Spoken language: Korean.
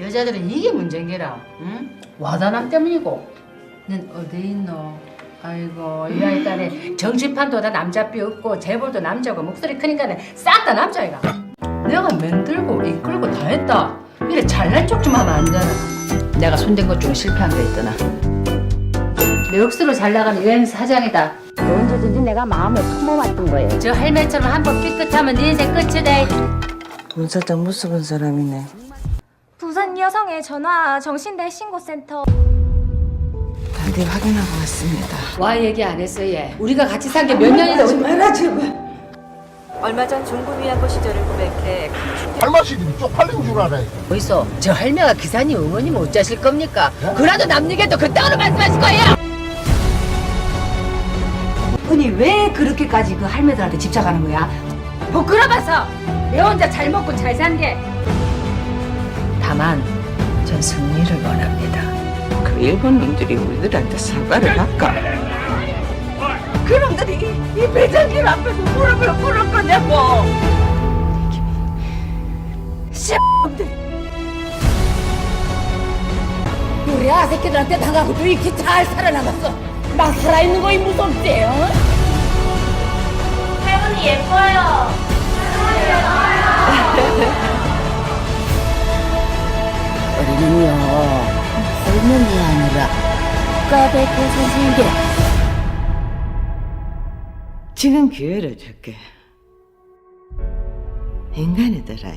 여자들은 이게 문제인 게라. 응? 와다남 때문이고. 넌 어디 있노? 아이고 이 아이 딸에 정치판도 다 남자뼈 없고 재벌도 남자고 목소리 크니까 싹다 남자이가. 내가 만들고 이끌고 다 했다. 이래 잘난 척 좀 하면 안 되나? 내가 손댄 것 중에 실패한 게 있더나. 내 억수로 잘 나가는 여행 사장이다. 언제든지 내가 마음을 품어왔던 거예요. 저 할매처럼 한 번 삐끗하면 네 인생 끝이다. 문 사장 무서운 사람이네. 여성의 전화 정신대 신고센터 단디 확인하고 왔습니다. 와 얘기 안 했어 얘. 우리가 같이 산 게 몇 년이나 하지 마라 제발. 얼마 전 중군 위안부 시절을 고백해 할머니들이 쪽팔리는 줄 알아요. 어디서 저 할매가 기사님 어머님 어쩌실 겁니까? 그라도 남 얘기도 그따구로 말씀하실 거예요. 아니 왜 그렇게까지 그 할매들한테 집착하는 거야? 부끄러워서 내 혼자 잘 먹고 잘 산 게. 다만 전 승리를 원합니다. 그 일본 놈들이 우리들한테 사과를 할까? 그놈들이 이, 이 배장길 앞에서 무릎을 꿇을 거냐고. 우리 아새끼들한테 당하고도 이렇게 잘 살아남았어. 나 살아있는 거이 무섭지? 어? 할머니 아니라 국가대표 선생님께 지금 기회를 줄게. 인간이더라.